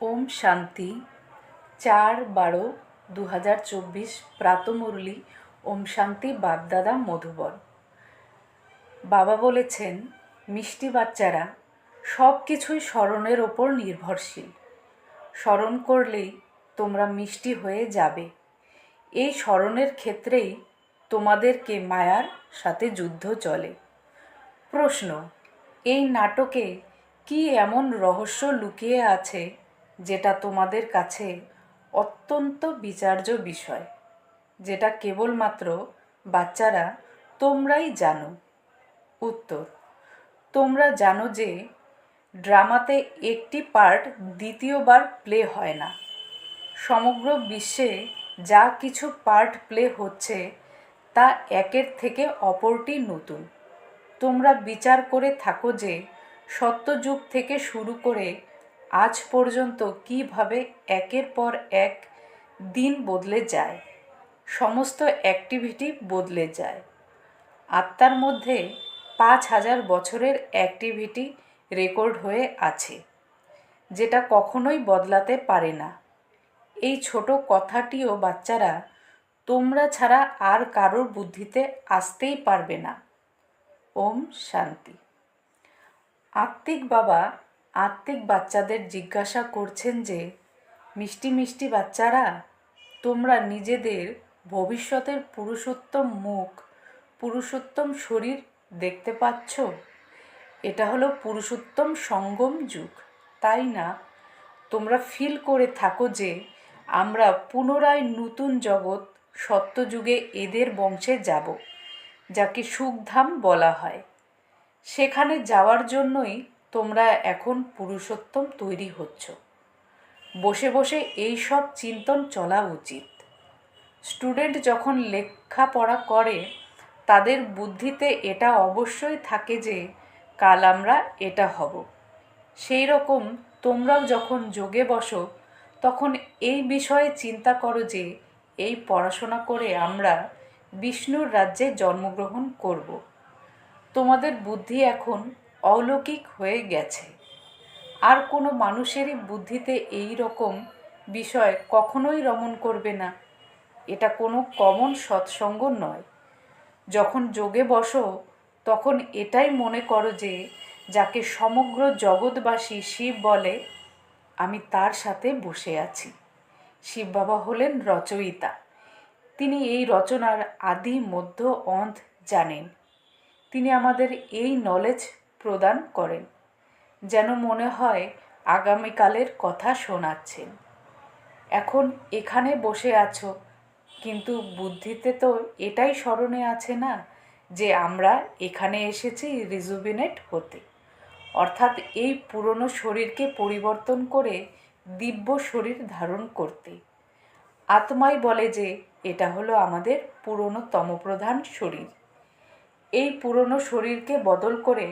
ওম শান্তি। চার বারো দু হাজার চব্বিশ প্রাতমুরলি ওম শান্তি বাগদাদা মধুবন। বাবা বলেছেন, মিষ্টি বাচ্চারা সব কিছুই স্মরণের ওপর নির্ভরশীল। স্মরণ করলেই তোমরা মিষ্টি হয়ে যাবে। এই স্মরণের ক্ষেত্রেই তোমাদেরকে মায়ার সাথে যুদ্ধ চলে। প্রশ্ন, এই নাটকে কি এমন রহস্য লুকিয়ে আছে যেটা তোমাদের কাছে অত্যন্ত বিচার্য বিষয়, যেটা কেবলমাত্র বাচ্চারা তোমরাই জানো। উত্তর, তোমরা জানো যে ড্রামাতে একটি পার্ট দ্বিতীয়বার প্লে হয় না। সমগ্র বিশ্বে যা কিছু পার্ট প্লে হচ্ছে তা একের থেকে অপরটি নতুন। তোমরা বিচার করে থাকো যে সত্যযুগ থেকে শুরু করে আজ পর্যন্ত কীভাবে একের পর এক দিন বদলে যায়, সমস্ত অ্যাক্টিভিটি বদলে যায়। আত্মার মধ্যে পাঁচ হাজার বছরের অ্যাক্টিভিটি রেকর্ড হয়ে আছে, যেটা কখনোই বদলাতে পারে না। এই ছোট কথাটিও বাচ্চারা, তোমরা ছাড়া আর কারোর বুদ্ধিতে আসতেই পারবে না। ওম শান্তি। আত্মিক বাবা আত্মিক বাচ্চাদের জিজ্ঞাসা করছেন যে, মিষ্টি মিষ্টি বাচ্চারা, তোমরা নিজেদের ভবিষ্যতের পুরুষোত্তম মুখ, পুরুষোত্তম শরীর দেখতে পাচ্ছ? এটা হলো পুরুষোত্তম সঙ্গম যুগ। তাই না? তোমরা ফিল করে থাকো যে, আমরা পুনরায় নতুন জগৎ সত্যযুগে এদের বংশে যাব, যাকে সুখধাম বলা হয়। সেখানে যাওয়ার জন্যই তোমরা এখন পুরুষোত্তম তৈরি হচ্ছ। বসে বসে এই সব চিন্তন চলা উচিত। স্টুডেন্ট যখন লেখাপড়া করে, তাদের বুদ্ধিতে এটা অবশ্যই থাকে যে, কাল আমরা এটা হব। সেই রকম তোমরাও যখন যোগে বসো, তখন এই বিষয়ে চিন্তা করো যে, এই পড়াশোনা করে আমরা বিষ্ণুর রাজ্যে জন্মগ্রহণ করব। তোমাদের বুদ্ধি এখন অলৌকিক হয়ে গেছে। আর কোনো মানুষেরই বুদ্ধিতে এই রকম বিষয় কখনোই রমণ করবে না। এটা কোনো কমন সৎসঙ্গ নয়। যখন যোগে বসো, তখন এটাই মনে করো যে, যাকে সমগ্র জগৎবাসী শিব বলে, আমি তার সাথে বসে আছি। শিব বাবা হলেন রচয়িতা। তিনি এই রচনার আদি মধ্য অন্ত জানেন। তিনি আমাদের এই নলেজ প্রদান করেন, যেন মনে হয় আগামীকালের কথা শোনাচ্ছেন। এখন এখানে বসে আছো, কিন্তু বুদ্ধিতে তো এটাই স্মরণে আছে না যে আমরা এখানে এসেছি রিজুবিনেট হতে। অর্থাৎ এই পুরনো শরীরকে পরিবর্তন করে দিব্য শরীর ধারণ করতে। আত্মাই বলে যে এটা হলো আমাদের পুরনো তমপ্রধান শরীর। এই পুরনো শরীরকে বদল করে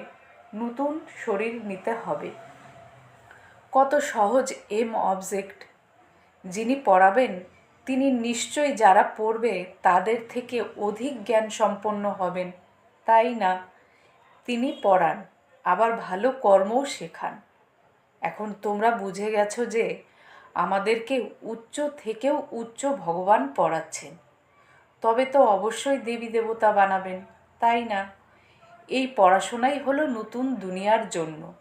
নতুন শরীর নিতে হবে। কত সহজ এম অবজেক্ট। যিনি পড়াবেন, তিনি নিশ্চয়ই যারা পড়বে, তাদের থেকে অধিক জ্ঞান সম্পন্ন হবেন। তাই না? তিনি পড়ান, আবার ভালো কর্মও শেখান। এখন তোমরা বুঝে গেছো যে, আমাদেরকে উচ্চ থেকেও উচ্চ ভগবান পড়াচ্ছেন। তবে তো অবশ্যই দেবী দেবতা বানাবেন, তাই না? এই পড়াশোনাই হলো নতুন দুনিয়ার জন্য।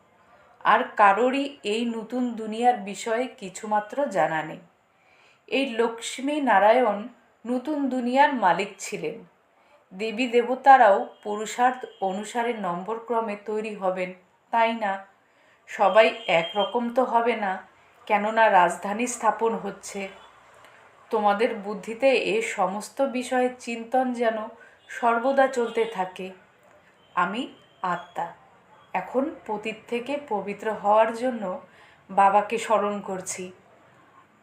আর কারোরই এই নতুন দুনিয়ার বিষয়ে কিছুমাত্র জানা নেই। এই লক্ষ্মী নারায়ণ নতুন দুনিয়ার মালিক ছিলেন। দেবী দেবতারাও পুরুষার্থ অনুসারে নম্বর ক্রমে তৈরি হবেন, তাই না? সবাই একরকম তো হবে না, কেননা রাজধানী স্থাপন হচ্ছে। তোমাদের বুদ্ধিতে এ সমস্ত বিষয়ে চিন্তন যেন সর্বদা চলতে থাকে। আমি আত্মা। এখন পতীত থেকে পবিত্র হওয়ার জন্য বাবাকে স্মরণ করছি।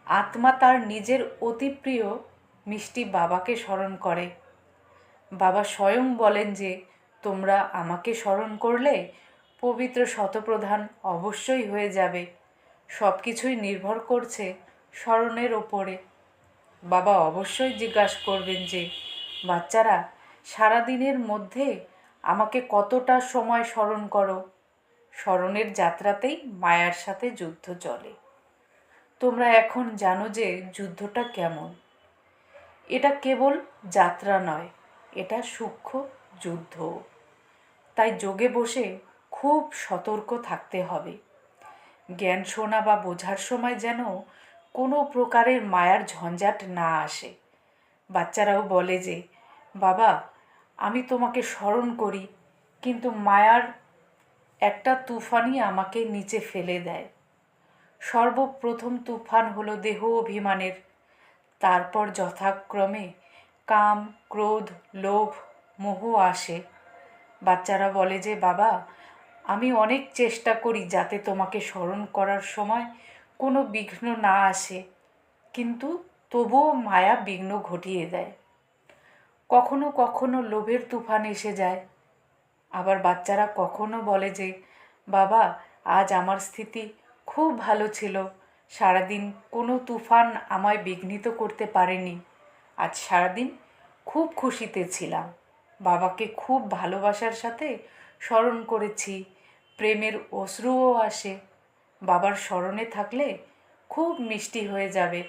আত্মা তার নিজের অতি প্রিয় মিষ্টি বাবাকে স্মরণ করে। বাবা স্বয়ং বলেন যে, তোমরা আমাকে স্মরণ করলে পবিত্র শতপ্রধান অবশ্যই হয়ে যাবে। সব কিছুই নির্ভর করছে স্মরণের ওপরে। বাবা অবশ্যই জিজ্ঞাসা করবেন যে, বাচ্চারা, সারাদিনের মধ্যে আমাকে কতটা সময় স্মরণ করো? স্মরণের যাত্রাতেই মায়ার সাথে যুদ্ধ চলে। তোমরা এখন জানো যে যুদ্ধটা কেমন। এটা কেবল যাত্রা নয়, এটা সূক্ষ্ম যুদ্ধ। তাই যোগে বসে খুব সতর্ক থাকতে হবে। জ্ঞান শোনা বা বোঝার সময় যেন কোনো প্রকারের মায়ার ঝঞ্ঝাট না আসে। বাচ্চারাও বলে যে, বাবা আমি তোমাকে স্মরণ করি, কিন্তু মায়ার একটা তুফানই আমাকে নিচে ফেলে দেয়। সর্বপ্রথম তুফান হলো দেহ অভিমানের, তারপর যথাক্রমে কাম, ক্রোধ, লোভ, মোহ আসে। বাচ্চারা বলে যে, বাবা, আমি অনেক চেষ্টা করি যাতে তোমাকে স্মরণ করার সময় কোনো বিঘ্ন না আসে, কিন্তু তবুও মায়া বিঘ্ন ঘটিয়ে দেয়। কখনো কখনো লোভের তুফান এসে যায়। আবার বাচ্চারা কখনো বলে যে, বাবা, আজ আমার স্থিতি খুব ভালো ছিল। সারাদিন কোনো তুফান আমায় বিঘ্নিত করতে পারেনি। আজ সারাদিন খুব খুশিতে ছিলাম। বাবাকে খুব ভালোবাসার সাথে স্মরণ করেছি। প্রেমের অশ্রুও আসে। বাবার স্মরণে থাকলে খুব মিষ্টি হয়ে যাবে।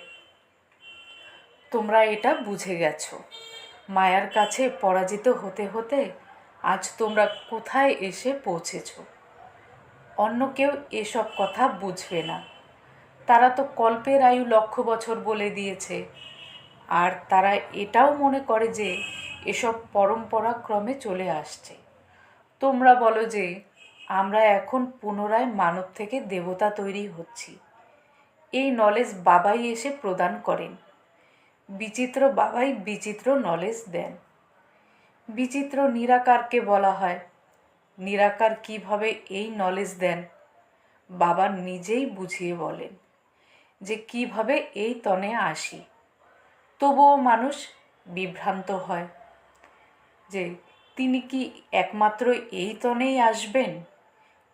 তোমরা এটা বুঝে গেছো। মায়ার কাছে পরাজিত হতে হতে আজ তোমরা কোথায় এসে পৌঁছেছ? অন্য কেউ এসব কথা বুঝবে না। তারা তো কল্পের আয়ু লক্ষ বছর বলে দিয়েছে। আর তারা এটাও মনে করে যে এসব পরম্পরা ক্রমে চলে আসছে। তোমরা বলো যে আমরা এখন পুনরায় মানব থেকে দেবতা তৈরি হচ্ছি। এই নলেজ বাবাই এসে প্রদান করেন। বিচিত্র বাবাই বিচিত্র নলেজ দেন। বিচিত্র নিরাকারকে বলা হয়। নিরাকার কীভাবে এই নলেজ দেন? বাবা নিজেই বুঝিয়ে বলেন যে কীভাবে এই তনে আসি। তবুও মানুষ বিভ্রান্ত হয় যে তিনি কি একমাত্র এই তনেই আসবেন?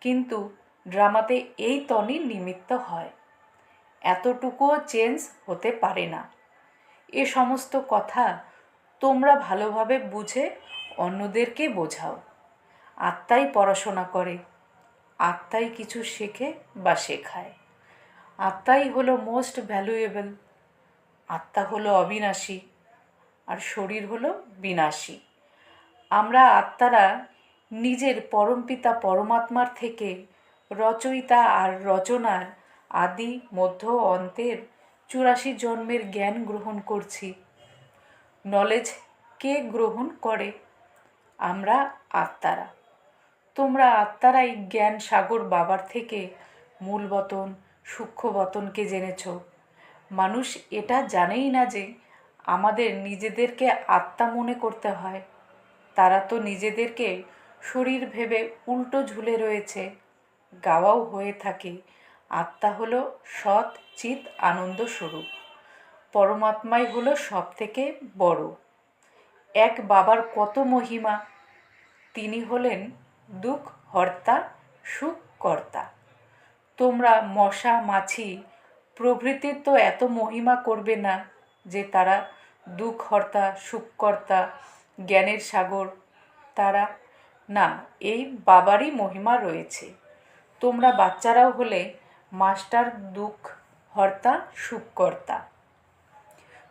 কিন্তু ড্রামাতে এই তনই নিমিত্ত হয়। এতটুকুও চেঞ্জ হতে পারে না। এ সমস্ত কথা তোমরা ভালোভাবে বুঝে অন্যদেরকে বোঝাও। আত্মাই পড়াশোনা করে, আত্মাই কিছু শেখে বা শেখায়। আত্মাই হলো মোস্ট ভ্যালুয়েবল আত্মা হলো অবিনাশী, আর শরীর হলো বিনাশী। আমরা আত্মারা নিজের পরমপিতা পরমাত্মার থেকে রচয়িতা আর রচনার আদি মধ্য অন্তের চুরাশি জন্মের জ্ঞান গ্রহণ করছি। নলেজ কে গ্রহণ করে? আমরা আত্মারা। তোমরা আত্মারাই জ্ঞান সাগর বাবার থেকে মূল বতন, সূক্ষ্ম বতনকে জেনেছ। মানুষ এটা জানেই না যে আমাদের নিজেদেরকে আত্মা মনে করতে হয়। তারা তো নিজেদেরকে শরীর ভেবে উল্টো ঝুলে রয়েছে, গাওয়াও হয়ে থাকে আত্মা হলো সৎ, চিৎ, আনন্দ স্বরূপ। পরমাত্মাই হলো সব থেকে বড়। এক বাবার কত মহিমা, তিনি হলেন দুঃখ হর্তা, সুখ কর্তা। তোমরা মশা, মাছি, প্রভৃতির তো এত মহিমা করবে না যে তারা দুঃখ হর্তা সুখকর্তা জ্ঞানের সাগর, তারা না, এই বাবারই মহিমা রয়েছে। তোমরা বাচ্চারাও হলে মাস্টার দুঃখ হর্তা, সুখকর্তা।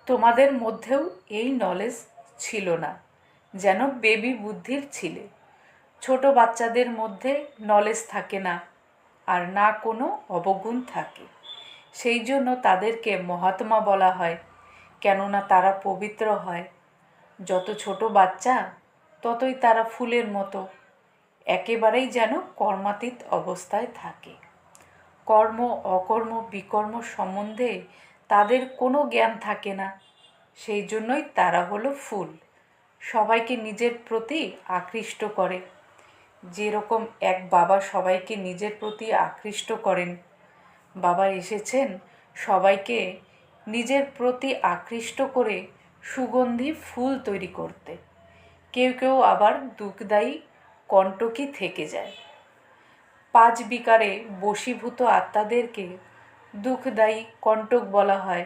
তোমাদের মধ্যেও এই নলেজ ছিল না, যেন বেবি বুদ্ধির ছিলে। ছোট বাচ্চাদের মধ্যে নলেজ থাকে না, আর না কোনো অবগুণ থাকে। সেই জন্য তাদেরকে মহাত্মা বলা হয়, কেননা তারা পবিত্র হয়। যত ছোট বাচ্চা, ততই তারা ফুলের মতো, একেবারেই যেন কর্মাতীত অবস্থায় থাকে। কর্ম, অকর্ম, বিকর্ম সম্বন্ধে তাদের কোনো জ্ঞান থাকে না। সেই জন্যই তারা হলো ফুল। সবাইকে নিজের প্রতি আকৃষ্ট করে। যেরকম এক বাবা সবাইকে নিজের প্রতি আকৃষ্ট করেন। বাবা এসেছেন সবাইকে নিজের প্রতি আকৃষ্ট করে সুগন্ধি ফুল তৈরি করতে। কেউ কেউ আবার দুঃখদায়ী কণ্টকই থেকে যায়। পাঁচ বিকারে বশীভূত আত্মাদেরকে দুঃখদায়ী কণ্টক বলা হয়।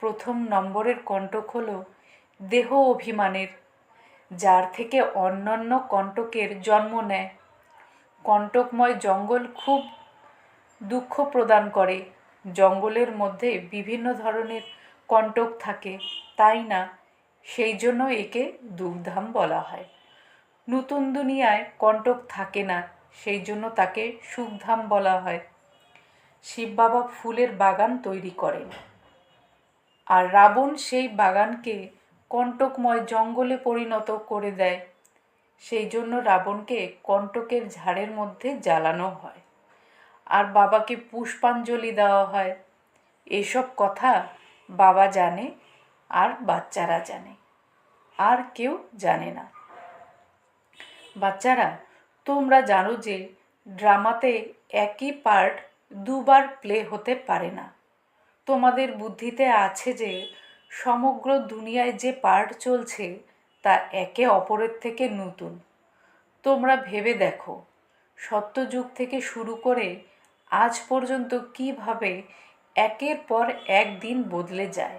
প্রথম নম্বরের কণ্টক হল দেহ অভিমানের, যার থেকে অন্যান্য কণ্টকের জন্ম নেয়। কণ্টকময় জঙ্গল খুব দুঃখ প্রদান করে। জঙ্গলের মধ্যে বিভিন্ন ধরনের কণ্টক থাকে, তাই না? সেই জন্য একে দুর্ধাম বলা হয়। নতুন দুনিয়ায় কণ্টক থাকে না। সেই জন্য তাকে সুখধাম বলা হয়। শিব বাবা ফুলের বাগান তৈরি করেন। আর রাবণ সেই বাগানকে কণ্টকময় জঙ্গলে পরিণত করে দেয়। সেই জন্য রাবণকে কণ্টকের ঝাড়ের মধ্যে জ্বালানো হয়। আর বাবাকে পুষ্পাঞ্জলি দেওয়া হয়। এসব কথা বাবা জানে আর বাচ্চারা জানে। আর কেউ জানে না। বাচ্চারা তোমরা জানো যে ড্রামাতে একই পার্ট দুবার প্লে হতে পারে না। তোমাদের বুদ্ধিতে আছে যে সমগ্র দুনিয়ায় যে পার্ট চলছে তা একে অপরের থেকে নতুন। তোমরা ভেবে দেখো, সত্যযুগ থেকে শুরু করে আজ পর্যন্ত কীভাবে একের পর এক দিন বদলে যায়।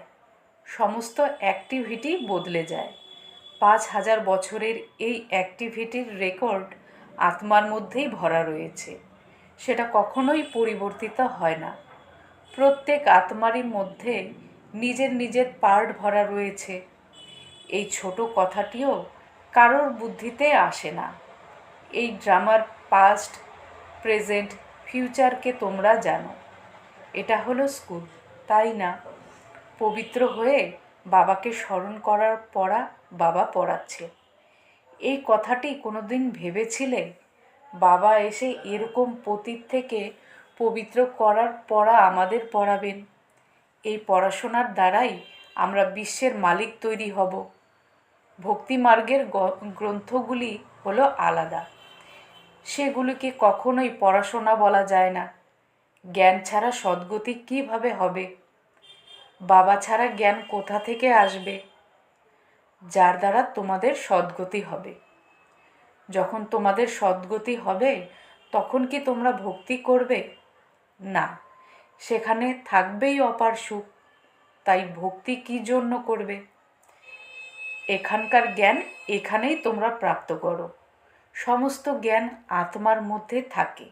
সমস্ত অ্যাক্টিভিটি বদলে যায়। পাঁচ হাজার বছরের এই অ্যাক্টিভিটির রেকর্ড আত্মার মধ্যেই ভরা রয়েছে। সেটা কখনোই পরিবর্তিত হয় না। প্রত্যেক আত্মারই মধ্যে নিজের নিজের পার্ট ভরা রয়েছে। এই ছোট কথাটিও কারোর বুদ্ধিতে আসে না। এই ড্রামার পাস্ট, প্রেজেন্ট, ফিউচারকে তোমরা জানো। এটা হলো স্কুল, তাই না? পবিত্র হয়ে বাবাকে স্মরণ করার পড়া বাবা পড়াচ্ছে। এই কথাটি কোনোদিন ভেবেছিলে বাবা এসে এরকম পতীত থেকে পবিত্র করার পড়া আমাদের পড়াবেন। এই পড়াশোনার দ্বারাই আমরা বিশ্বের মালিক তৈরি হব। ভক্তিমার্গের গ্রন্থগুলি হলো আলাদা। সেগুলিকে কখনোই পড়াশোনা বলা যায় না। জ্ঞান ছাড়া সদ্গতি কীভাবে হবে? বাবা ছাড়া জ্ঞান কোথা থেকে আসবে? যার দ্বারা তোমাদের সদ্গতি হবে। যখন তোমাদের সদ্গতি হবে, তখন কি তোমরা ভক্তি করবে? না, সেখানে থাকবেই অপার সুখ, তাই ভক্তি কি জন্য করবে? এখানকার জ্ঞান এখানেই তোমরা প্রাপ্ত করো। সমস্ত জ্ঞান আত্মার মধ্যে থাকে।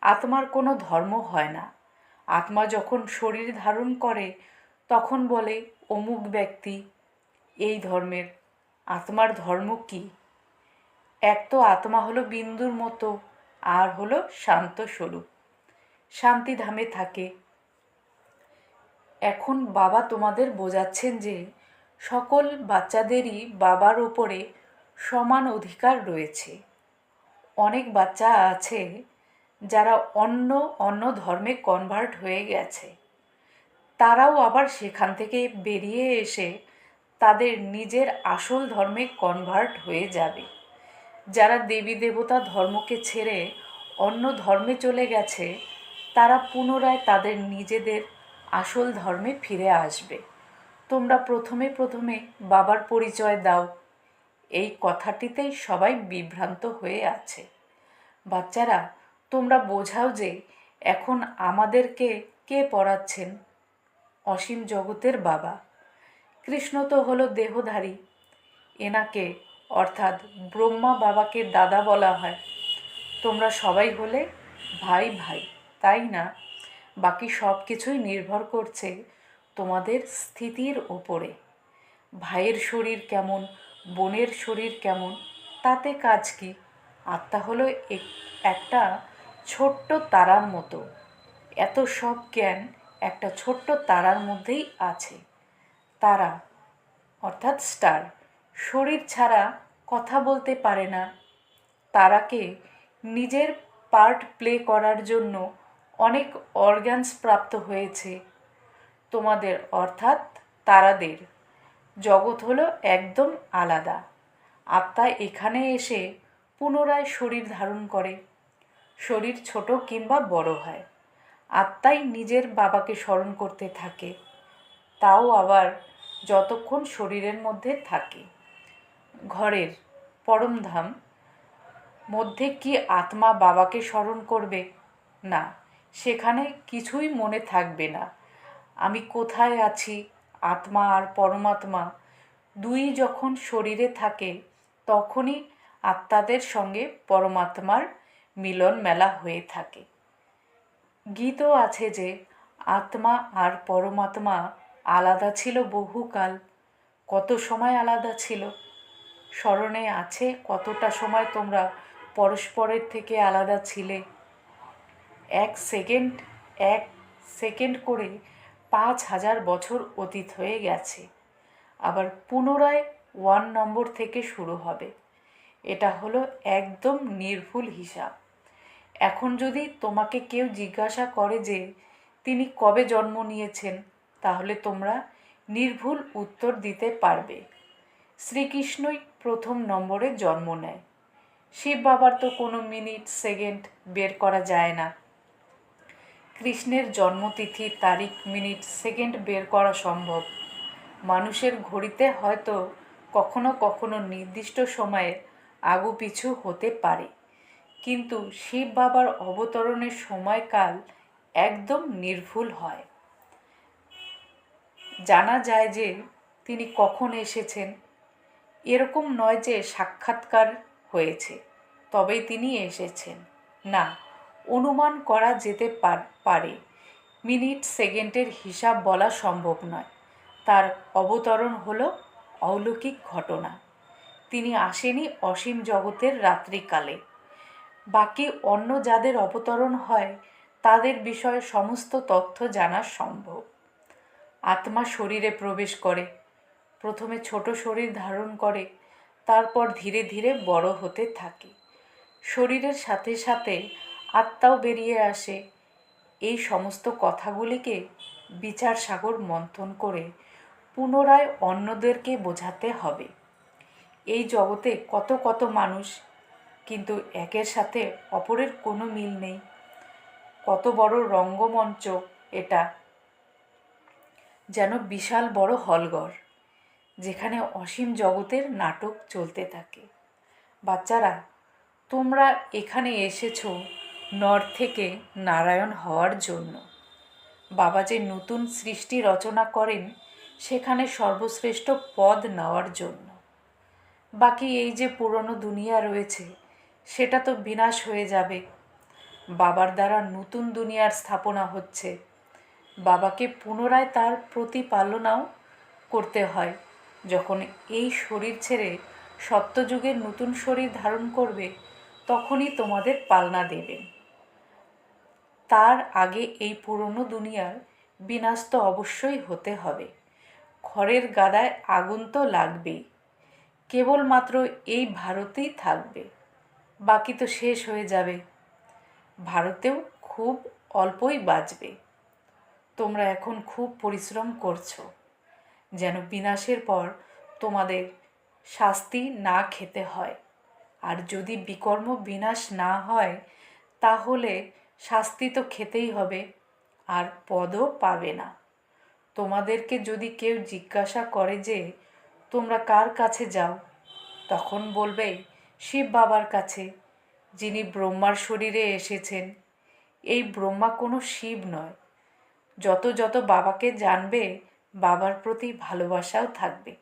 আত্মার কোনো ধর্ম হয় না। আত্মা যখন শরীর ধারণ করে, তখন বলে, অমুক ব্যক্তি এই ধর্মের। আত্মার ধর্ম কি? এক তো আত্মা হলো বিন্দুর মতো, আর হলো শান্ত স্বরূপ। শান্তিধামে থাকে। এখন বাবা তোমাদের বোঝাচ্ছেন যে সকল বাচ্চাদেরই বাবার ওপরে সমান অধিকার রয়েছে। অনেক বাচ্চা আছে যারা অন্য অন্য ধর্মে কনভার্ট হয়ে গেছে। তারাও আবার সেখান থেকে বেরিয়ে এসে তাদের নিজের আসল ধর্মে কনভার্ট হয়ে যাবে। যারা দেবী দেবতা ধর্মকে ছেড়ে অন্য ধর্মে চলে গেছে, তারা পুনরায় তাদের নিজেদের আসল ধর্মে ফিরে আসবে। তোমরা প্রথমে প্রথমে বাবার পরিচয় দাও। এই কথাটিতেই সবাই বিভ্রান্ত হয়ে আছে। বাচ্চারা, তোমরা বোঝাও যে এখন আমাদেরকে কে পড়াচ্ছেন? অসীম জগতের বাবা। কৃষ্ণ তো হলো দেহধারী। এনাকে, অর্থাৎ ব্রহ্মা বাবাকে দাদা বলা হয়। তোমরা সবাই হলে ভাই ভাই, তাই না? বাকি সব কিছুই নির্ভর করছে তোমাদের স্থিতির ওপরে। ভাইয়ের শরীর কেমন? বোনের শরীর কেমন? তাতে কাজ কি? আত্মা হলো একটা ছোট্ট তারার মতো। এত সব জ্ঞান একটা ছোট্ট তারার মধ্যেই আছে। তারা, অর্থাৎ স্টার, শরীর ছাড়া কথা বলতে পারে না। তারাকে নিজের পার্ট প্লে করার জন্য অনেক অর্গানস প্রাপ্ত হয়েছে। তোমাদের, অর্থাৎ তারাদের। জগৎ হলো একদম আলাদা। আত্মা এখানে এসে পুনরায় শরীর ধারণ করে। শরীর ছোট কিংবা বড় হয়। আত্মাই নিজের বাবাকে স্মরণ করতে থাকে। তাও আবার যতক্ষণ শরীরের মধ্যে থাকে। ঘরের পরমধাম মধ্যে কি আত্মা বাবাকে স্মরণ করবে? না, সেখানে কিছুই মনে থাকবে না। আমি কোথায় আছি? আত্মা আর পরমাত্মা দুই যখন শরীরে থাকে, তখনই আত্মাদের সঙ্গে পরমাত্মার মিলন মেলা হয়ে থাকে। গীতও আছে যে, আত্মা আর পরমাত্মা আলাদা ছিল বহুকাল। কত সময় আলাদা ছিল? স্মরণে আছে কতটা সময় তোমরা পরস্পরের থেকে আলাদা ছিলে? এক সেকেন্ড এক সেকেন্ড করে পাঁচ হাজার বছর অতীত হয়ে গেছে। আবার পুনরায় ওয়ান নম্বর থেকে শুরু হবে। এটা হলো একদম নির্ভুল হিসাব। এখন যদি তোমাকে কেউ জিজ্ঞাসা করে যে, তিনি কবে জন্ম নিয়েছেন? তাহলে তোমরা নির্ভুল উত্তর দিতে পারবে। শ্রীকৃষ্ণই প্রথম নম্বরে জন্ম নেয়। শিব বাবার তো কোনো মিনিট, সেকেন্ড বের করা যায় না। কৃষ্ণের জন্মতিথি, তারিখ, মিনিট, সেকেন্ড বের করা সম্ভব। মানুষের ঘড়িতে হয়তো কখনো কখনো নির্দিষ্ট সময়ে আগু পিছু হতে পারে। কিন্তু শিব বাবার অবতরণের সময়কাল একদম নির্ভুল হয়। জানা যায় যে তিনি কখন এসেছেন। এরকম নয় যে সাক্ষাৎকার হয়েছে, তবেই তিনি এসেছেন। না, অনুমান করা যেতে পারে মিনিট সেকেন্ডের হিসাব বলা সম্ভব নয়। তার অবতরণ হলো অলৌকিক ঘটনা। তিনি আসেনি অসীম জগতের রাত্রিকালে। বাকি অন্য যাদের অবতরণ হয়, তাদের বিষয়ে সমস্ত তথ্য জানা সম্ভব। আত্মা শরীরে প্রবেশ করে। প্রথমে ছোট শরীর ধারণ করে, তারপর ধীরে ধীরে বড় হতে থাকে। শরীরের সাথে সাথে আত্মাও বেরিয়ে আসে। এই সমস্ত কথাগুলিকে বিচার সাগর মন্থন করে পুনরায় অন্যদেরকে বোঝাতে হবে। এই জগতে কত কত মানুষ, কিন্তু একের সাথে অপরের কোনো মিল নেই। কত বড় রঙ্গমঞ্চ এটা যেন বিশাল বড় হলঘর, যেখানে অসীম জগতের নাটক চলতে থাকে। বাচ্চারা, তোমরা এখানে এসেছ নর থেকে নারায়ণ হওয়ার জন্য। বাবা যে নতুন সৃষ্টি রচনা করেন, সেখানে সর্বশ্রেষ্ঠ পদ নেওয়ার জন্য। বাকি এই যে পুরনো দুনিয়া রয়েছে, সেটা তো বিনাশ হয়ে যাবে। বাবার দ্বারা নতুন দুনিয়ার স্থাপনা হচ্ছে। বাবাকে পুনরায় তার প্রতিপালনাও করতে হয়। যখন এই শরীর ছেড়ে সত্যযুগের নতুন শরীর ধারণ করবে, তখনই তোমাদের পালনা দেবেন তার আগে এই পুরনো দুনিয়ার বিনাশ তো অবশ্যই হতে হবে। খড়ের গাদায় আগুন তো লাগবেই। কেবলমাত্র এই ভারতেই থাকবে। বাকি তো শেষ হয়ে যাবে। ভারতেও খুব অল্পই বাঁচবে। তোমরা এখন খুব পরিশ্রম করছ, যেন বিনাশের পর তোমাদের শাস্তি না খেতে হয়। আর যদি বিকর্ম বিনাশ না হয়, তাহলে শাস্তি তো খেতেই হবে, আর পদও পাবে না। তোমাদেরকে যদি কেউ জিজ্ঞাসা করে যে, তোমরা কার কাছে যাও? তখন বলবে, শিব বাবার কাছে, যিনি ব্রহ্মার শরীরে এসেছেন। এই ব্রহ্মা কোনো শিব নয় যত যত বাবাকে জানবে, বাবার প্রতি ভালোবাসাও থাকবে।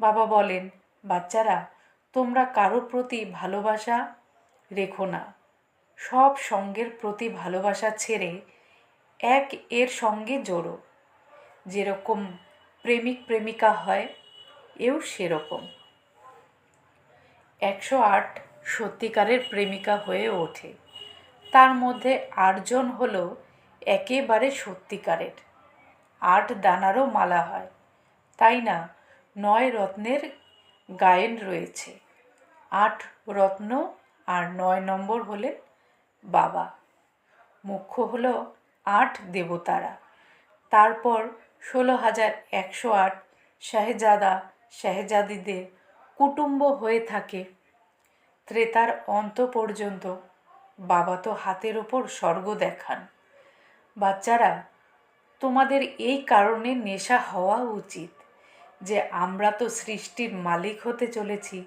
বাবা বলেন, বাচ্চারা, তোমরা কারোর প্রতি ভালোবাসা রেখো না। সব সঙ্গের প্রতি ভালোবাসা ছেড়ে এক এর সঙ্গে জোড়ো। যেরকম প্রেমিক প্রেমিকা হয়, এও সেরকম। একশো আট সত্যিকারের প্রেমিকা হয়ে ওঠে। তার মধ্যে আটজন হল একেবারে সত্যিকারের। আট দানারও মালা হয়। তাই না? নয় রত্নের গায়েন রয়েছে। আট রত্ন আর নয় নম্বর হলেন বাবা। মুখ্য হল আট দেবতারা। তারপর ষোলো হাজার একশো আট শাহজাদা শাহজাদিদের কুটুম্ব হয়ে থাকে। ত্রেতার অন্ত পর্যন্ত বাবা তো হাতের ওপর স্বর্গ দেখান। বাচ্চারা, তোমাদের এই কারণে নেশা হওয়া উচিত যে আমরা তো সৃষ্টির মালিক হতে চলেছি,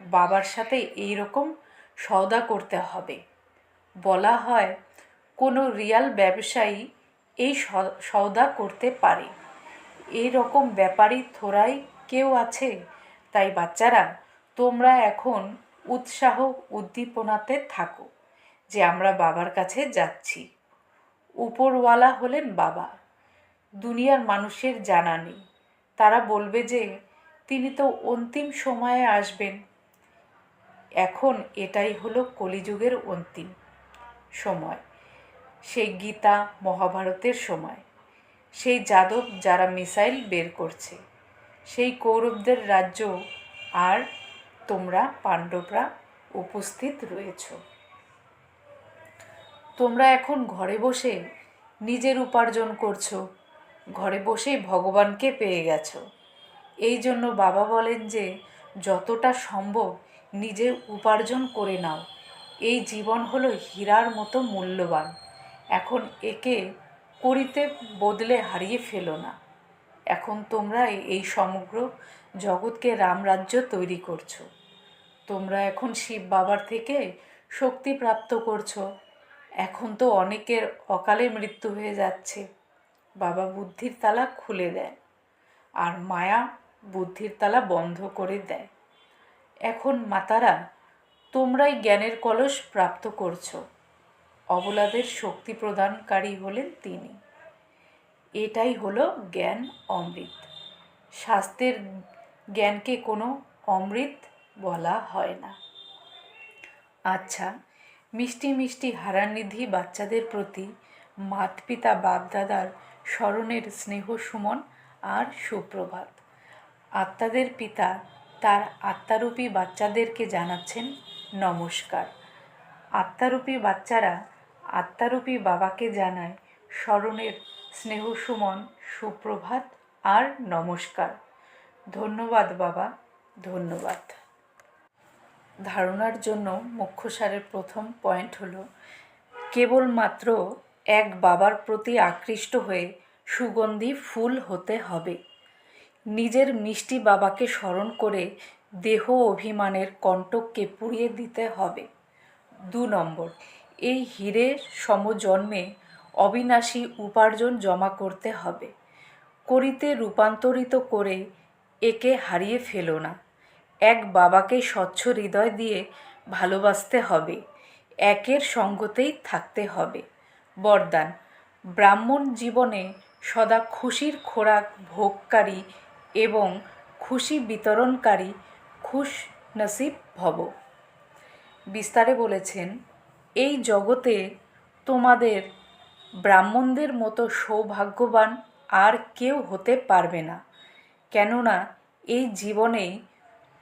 বাবার সাথে এই রকম সওদা করতে হবে। বলা হয়, কোনো রিয়াল ব্যবসায়ী এই সওদা করতে পারে। এই রকম ব্যাপারই থোড়াই কেউ আছে? তাই বাচ্চারা, তোমরা এখন উৎসাহ উদ্দীপনাতে থাকো যে আমরা বাবার কাছে যাচ্ছি। উপরওয়ালা হলেন বাবা। দুনিয়ার মানুষের জানা নেই। তারা বলবে যে, তিনি তো অন্তিম সময়ে আসবেন। এখন এটাই হলো কলিযুগের অন্তিম সময়। সেই গীতা মহাভারতের সময়। সেই যাদব যারা মিসাইল বের করছে। সেই কৌরবদের রাজ্য আর তোমরা পাণ্ডবরা উপস্থিত রয়েছ। তোমরা এখন ঘরে বসে নিজের উপার্জন করছ। ঘরে বসেই ভগবানকে পেয়ে গেছো। এই জন্য বাবা বলেন যে, যতটা সম্ভব নিজে উপার্জন করে নাও। এই জীবন হলো হীরার মতো মূল্যবান। এখন একে করিতে বদলে হারিয়ে ফেলো না। এখন তোমরা এই সমগ্র জগৎকে রামরাজ্য তৈরি করছ। তোমরা এখন শিব বাবার থেকে শক্তি প্রাপ্ত করছ। এখন তো অনেকের অকালে মৃত্যু হয়ে যাচ্ছে। বাবা বুদ্ধির তালা খুলে দেয় আর মায়া বুদ্ধির তালা বন্ধ করে দেয়। এখন মাতারা, তোমরাই জ্ঞানের কলস প্রাপ্ত করছ। অবলাদের শক্তি প্রদানকারী হলেন তিনি। এটাই হলো জ্ঞান অমৃত। স্বাস্থ্যের জ্ঞানকে কোনো অমৃত বলা হয় না। আচ্ছা মিষ্টি মিষ্টি হারানিধি বাচ্চাদের প্রতি মাত পিতা বাপদাদার স্মরণের স্নেহ সুমন আর সুপ্রভাত। আত্মাদের পিতা তার আত্মারূপী বাচ্চাদেরকে জানাচ্ছেন নমস্কার। আত্মারূপী বাচ্চারা আত্মারূপী বাবাকে জানায় স্মরণের স্নেহ সুমন, সুপ্রভাত আর নমস্কার। ধন্যবাদ বাবা, ধন্যবাদ। ধারণার জন্য মুখ্যসারের প্রথম পয়েন্ট হলো, কেবলমাত্র এক বাবার প্রতি আকৃষ্ট হয়ে সুগন্ধি ফুল হতে হবে। নিজের মিষ্টি বাবাকে স্মরণ করে দেহ অভিমানের কণ্টককে পুড়িয়ে দিতে হবে। দু নম্বর, এই হিরে সমজন্মে অবিনাশী উপার্জন জমা করতে হবে। করিতে রূপান্তরিত করে একে হারিয়ে ফেলো না। এক বাবাকে স্বচ্ছ হৃদয় দিয়ে ভালোবাসতে হবে, একের সঙ্গতেই থাকতে হবে। বরদান, ব্রাহ্মণ জীবনে সদা খুশির খোরাক ভোগকারী এবং খুশি বিতরণকারী খুশ নসিব ভব। বিস্তারে বলেছেন, এই জগতে তোমাদের ব্রাহ্মণদের মতো সৌভাগ্যবান আর কেউ হতে পারবে না। কেননা এই জীবনেই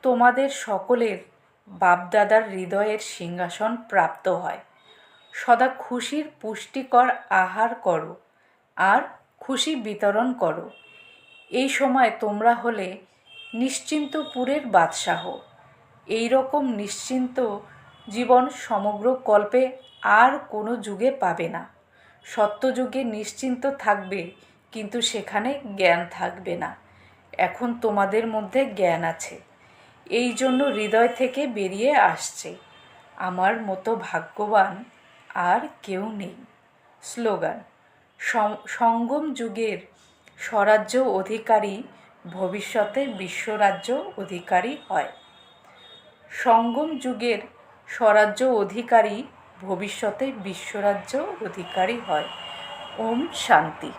তোমাদের সকলের বাপদাদার হৃদয়ের সিংহাসন প্রাপ্ত হয়। সদা খুশির পুষ্টিকর আহার করো আর খুশি বিতরণ করো। এই সময় তোমরা হলে নিশ্চিন্তপুরের বাদশাহ। এই রকম নিশ্চিন্ত জীবন সমগ্র কল্পে আর কোনো যুগে পাবে না। সত্যযুগে নিশ্চিন্ত থাকবে, কিন্তু সেখানে জ্ঞান থাকবে না। এখন তোমাদের মধ্যে জ্ঞান আছে। এই জন্য হৃদয় থেকে বেরিয়ে আসছে। আমার মতো ভাগ্যবান আর কেউ নেই। স্লোগান সঙ্গম যুগের স্বরাজ্য অধিকারী ভবিষ্যতে বিশ্বরাজ্য অধিকারী হয়। সঙ্গম যুগের স্বরাজ্য অধিকারী ভবিষ্যতে বিশ্বরাজ্য অধিকারী হয়। ওম শান্তি।